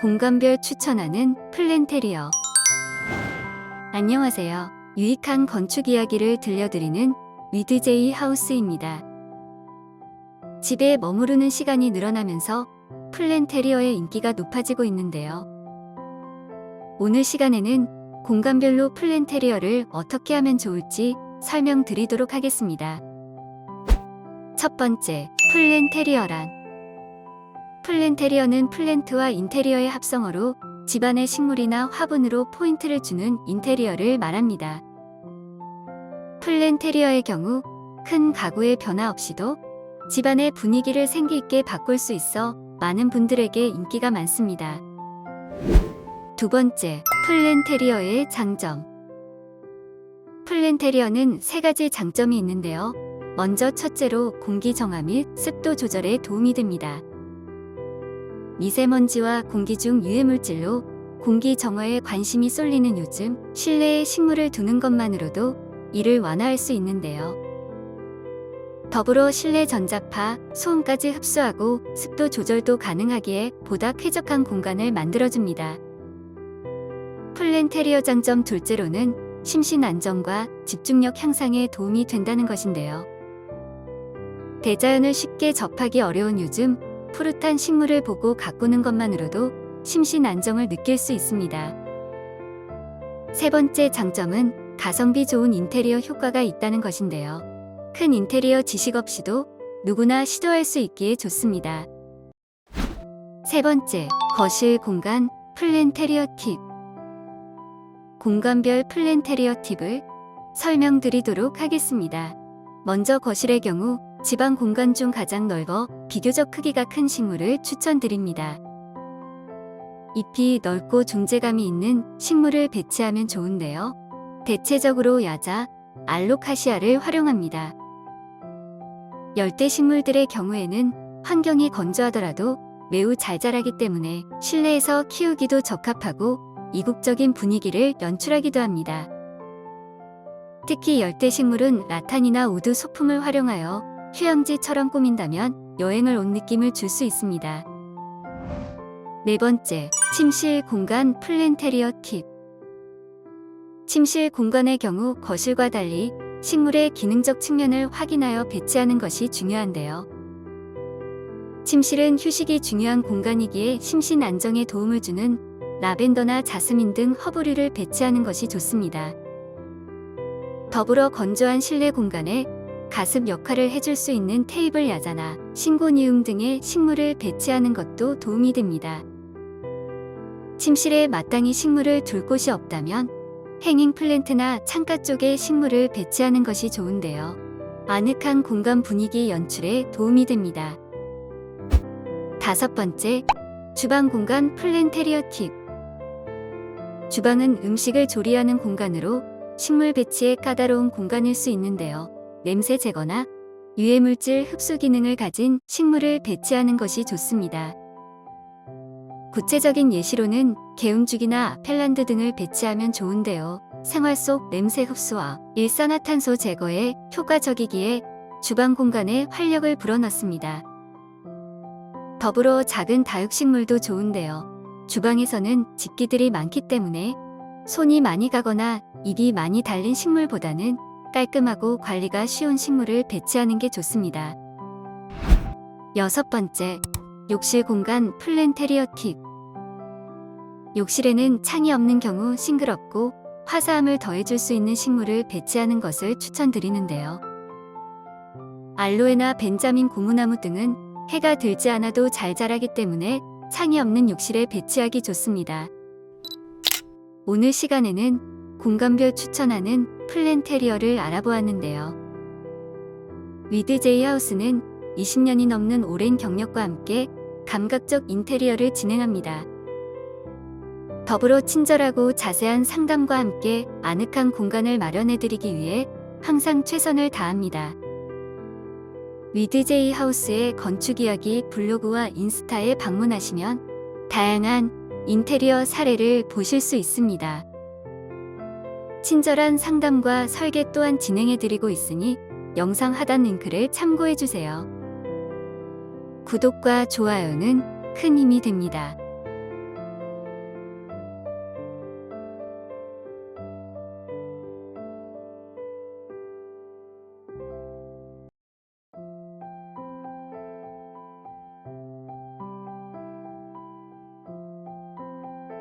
공간별 추천하는 플랜테리어. 안녕하세요. 유익한 건축 이야기를 들려드리는 위드제이 하우스입니다. 집에 머무르는 시간이 늘어나면서 플랜테리어의 인기가 높아지고 있는데요. 오늘 시간에는 공간별로 플랜테리어를 어떻게 하면 좋을지 설명드리도록 하겠습니다. 첫 번째, 플랜테리어란 플랜테리어는 플랜트와 인테리어의 합성어로 집안의 식물이나 화분으로 포인트를 주는 인테리어를 말합니다. 플랜테리어의 경우 큰 가구의 변화 없이도 집안의 분위기를 생기 있게 바꿀 수 있어 많은 분들에게 인기가 많습니다. 두 번째, 플랜테리어의 장점. 플랜테리어는 세 가지 장점이 있는데요. 먼저 첫째로 공기 정화 및 습도 조절에 도움이 됩니다. 미세먼지와 공기 중 유해물질로 공기 정화에 관심이 쏠리는 요즘 실내에 식물을 두는 것만으로도 이를 완화할 수 있는데요. 더불어 실내 전자파, 소음까지 흡수하고 습도 조절도 가능하기에 보다 쾌적한 공간을 만들어줍니다. 플랜테리어 장점 둘째로는 심신 안정과 집중력 향상에 도움이 된다는 것인데요. 대자연을 쉽게 접하기 어려운 요즘 푸릇한 식물을 보고 가꾸는 것만으로도 심신 안정을 느낄 수 있습니다. 세 번째 장점은 가성비 좋은 인테리어 효과가 있다는 것인데요. 큰 인테리어 지식 없이도 누구나 시도할 수 있기에 좋습니다. 세 번째, 거실 공간 플랜테리어 팁. 공간별 플랜테리어 팁을 설명드리도록 하겠습니다. 먼저 거실의 경우 집안 공간 중 가장 넓어 비교적 크기가 큰 식물을 추천드립니다. 잎이 넓고 존재감이 있는 식물을 배치하면 좋은데요. 대체적으로 야자, 알로카시아를 활용합니다. 열대 식물들의 경우에는 환경이 건조하더라도 매우 잘 자라기 때문에 실내에서 키우기도 적합하고 이국적인 분위기를 연출하기도 합니다. 특히 열대 식물은 라탄이나 우드 소품을 활용하여 휴양지처럼 꾸민다면 여행을 온 느낌을 줄 수 있습니다. 네 번째, 침실 공간 플랜테리어 팁. 침실 공간의 경우 거실과 달리 식물의 기능적 측면을 확인하여 배치하는 것이 중요한데요. 침실은 휴식이 중요한 공간이기에 심신 안정에 도움을 주는 라벤더나 자스민 등 허브류를 배치하는 것이 좋습니다. 더불어 건조한 실내 공간에 가습 역할을 해줄 수 있는 테이블 야자나 신고니움 등의 식물을 배치하는 것도 도움이 됩니다. 침실에 마땅히 식물을 둘 곳이 없다면 행잉 플랜트나 창가 쪽에 식물을 배치하는 것이 좋은데요. 아늑한 공간 분위기 연출에 도움이 됩니다. 다섯 번째, 주방 공간 플랜테리어 팁. 주방은 음식을 조리하는 공간으로 식물 배치에 까다로운 공간일 수 있는데요. 냄새 제거나 유해물질 흡수 기능을 가진 식물을 배치하는 것이 좋습니다. 구체적인 예시로는 개움죽이나 펠란드 등을 배치하면 좋은데요. 생활 속 냄새 흡수와 일산화탄소 제거에 효과적이기에 주방 공간에 활력을 불어넣습니다. 더불어 작은 다육식물도 좋은데요. 주방에서는 집기들이 많기 때문에 손이 많이 가거나 입이 많이 달린 식물보다는 깔끔하고 관리가 쉬운 식물을 배치하는 게 좋습니다. 여섯 번째, 욕실 공간 플랜테리어 팁. 욕실에는 창이 없는 경우 싱그럽고 화사함을 더해줄 수 있는 식물을 배치하는 것을 추천드리는데요. 알로에나 벤자민 고무나무 등은 해가 들지 않아도 잘 자라기 때문에 창이 없는 욕실에 배치하기 좋습니다. 오늘 시간에는 공간별 추천하는 플랜테리어를 알아보았는데요. 위드 제이 하우스는 20년이 넘는 오랜 경력과 함께 감각적 인테리어를 진행합니다. 더불어 친절하고 자세한 상담과 함께 아늑한 공간을 마련해드리기 위해 항상 최선을 다합니다. 위드제이 하우스의 건축 이야기 블로그와 인스타에 방문하시면 다양한 인테리어 사례를 보실 수 있습니다. 친절한 상담과 설계 또한 진행해드리고 있으니 영상 하단 링크를 참고해주세요. 구독과 좋아요는 큰 힘이 됩니다.